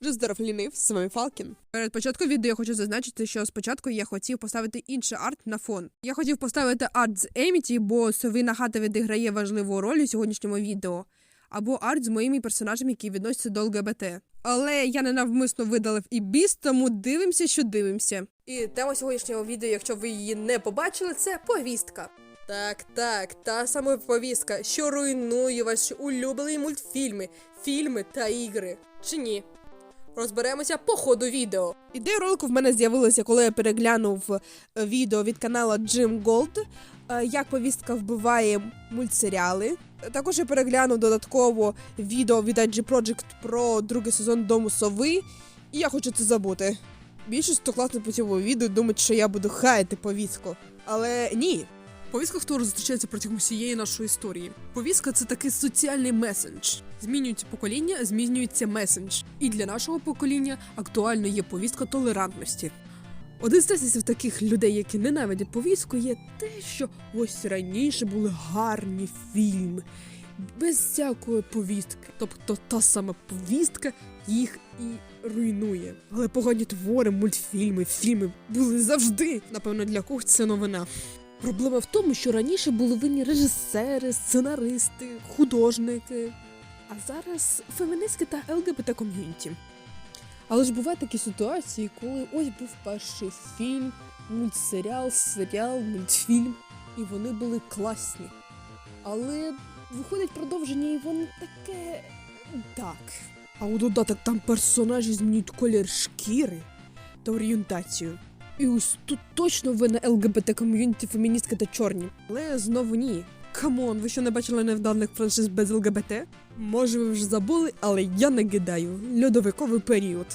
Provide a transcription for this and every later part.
Вже здоров лінив, вами Фалкін. Перед початком відео я хочу зазначити, що спочатку я хотів поставити інший арт на фон. Я хотів поставити арт з Еміті, бо Совина хата відіграє важливу роль у сьогоднішньому відео, або арт з моїми персонажами, які відносяться до ЛГБТ. Але я ненавмисно видалив і біс, тому дивимося, що дивимося. І тема сьогоднішнього відео, якщо ви її не побачили, це повістка. Так, так, та саме повістка, що руйнує ваші улюблені мультфільми, фільми та ігри. Чи ні? Розберемося по ходу відео. Ідея ролику в мене з'явилася, коли я переглянув е, відео від канала Jim Gold, е, як повістка вбиває мультсеріали. Також я переглянув додатково відео від IG Project про другий сезон Дому Сови, і я хочу це забути. Більшість хто класно по цьому відео думають, що я буду хаяти повістку. Але ні. Повістка второ зустрічається протягом усієї нашої історії. Повістка це такий соціальний месендж. Змінюється покоління, змінюється месендж. І для нашого покоління актуально є повістка толерантності. Один з тезисів таких людей, які ненавидять повістку, є те, що ось раніше були гарні фільми, без всякої повістки. Тобто та сама повістка їх і руйнує. Але погані твори, мультфільми, фільми були завжди. Напевно, для когось це новина. Проблема в тому, що раніше були винні режисери, сценаристи, художники, а зараз фемінистки та ЛГБТ ком'юніті. Але ж бувають такі ситуації, коли ось був перший фільм, мультсеріал, серіал, мультфільм, і вони були класні. Але виходить продовження, і воно таке. так. А у додаток там персонажі змінюють колір шкіри та орієнтацію. І ось тут точно ви на ЛГБТ ком'юніті, феміністки та чорні. Але знову ні. Камон, ви що не бачили невданих франшиз без ЛГБТ? Може, ви вже забули, але я нагидаю. Льодовиковий період.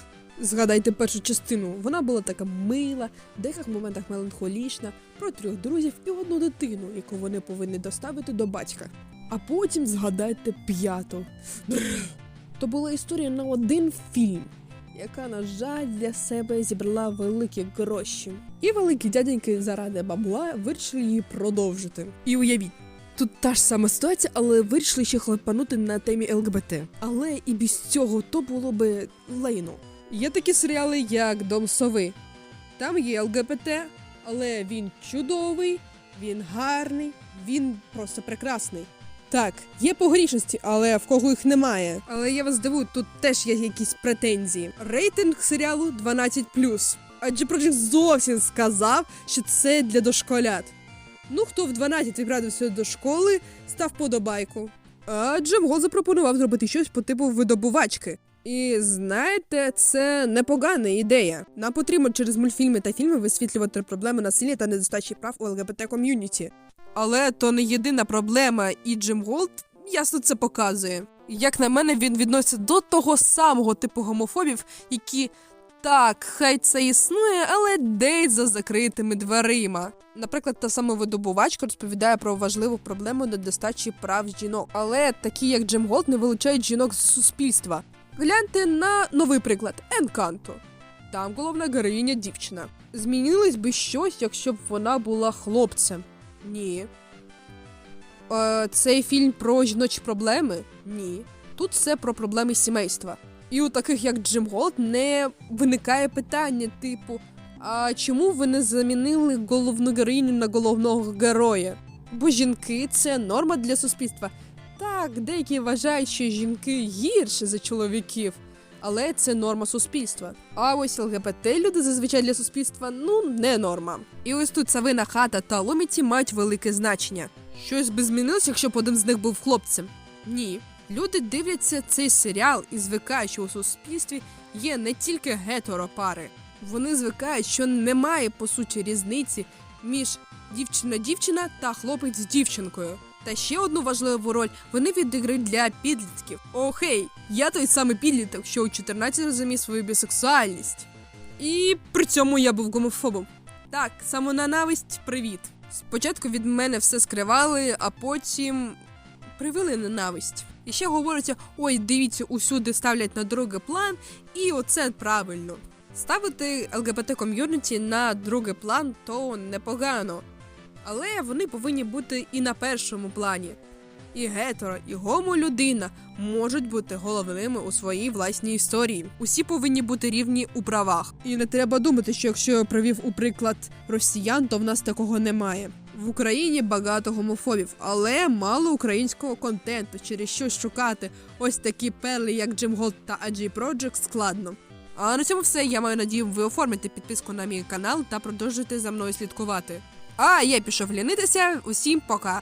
Згадайте першу частину. Вона була така мила, в деяких моментах меланхолічна, про трьох друзів і одну дитину, яку вони повинні доставити до батька. А потім згадайте п'яту. Бррр. То була історія на один фільм яка, на жаль, для себе зібрала великі гроші. І великі дяденьки заради бабла вирішили її продовжити. І уявіть. Тут та ж сама ситуація, але вирішили ще хлопанути на темі ЛГБТ. Але і без цього то було би лейно. Є такі серіали, як Дом Сови. Там є ЛГБТ, але він чудовий, він гарний, він просто прекрасний. Так, є погрішності, але в кого їх немає. Але я вас дивую, тут теж є якісь претензії. Рейтинг серіалу 12+. Адже Project зовсім сказав, що це для дошколят. Ну, хто в 12 відправився до школи, став подобайку. Адже Джем запропонував зробити щось по типу видобувачки. І знаєте, це непогана ідея. Нам потрібно через мультфільми та фільми висвітлювати проблеми насилля та недостачі прав у ЛГБТ ком'юніті. Але то не єдина проблема, і Джим Голд ясно це показує. Як на мене, він відноситься до того самого типу гомофобів, які так, хай це існує, але десь за закритими дверима. Наприклад, та сама видобувачка розповідає про важливу проблему недостачі прав жінок. Але такі, як Джим Голд, не вилучають жінок з суспільства. Гляньте на новий приклад Енканто. Там головна героїня дівчина. Змінилось би щось, якщо б вона була хлопцем. Ні. Е, цей фільм про жіночі проблеми? Ні. Тут все про проблеми сімейства. І у таких, як Джим Голд, не виникає питання, типу, а чому ви не замінили головну героїню на головного героя? Бо жінки це норма для суспільства. Так, деякі вважають, що жінки гірше за чоловіків, але це норма суспільства. А ось ЛГБТ люди зазвичай для суспільства ну не норма. І ось тут Савина хата та ломіті мають велике значення. Щось би змінилося, якщо б один з них був хлопцем? Ні. Люди дивляться цей серіал і звикають, що у суспільстві є не тільки гетеропари. Вони звикають, що немає по суті різниці між дівчина-дівчина та хлопець з дівчинкою. Та ще одну важливу роль вони відіграють для підлітків. Охей, я той самий підліток, що у 14 розумів свою бісексуальність. І при цьому я був гомофобом. Так, самоненависть, привіт. Спочатку від мене все скривали, а потім привели ненависть. І ще говориться: ой, дивіться, усюди ставлять на другий план, і оце правильно. Ставити ЛГБТ ком'юніті на другий план то непогано. Але вони повинні бути і на першому плані. і гетеро, і гомолюдина можуть бути головними у своїй власній історії. Усі повинні бути рівні у правах. І не треба думати, що якщо я провів у приклад росіян, то в нас такого немає. В Україні багато гомофобів, але мало українського контенту, через що шукати ось такі перли, як Джим Голд та AG Project, складно. А на цьому все. Я маю надію, ви оформите підписку на мій канал та продовжите за мною слідкувати. А я пішов лінитися. Усім пока!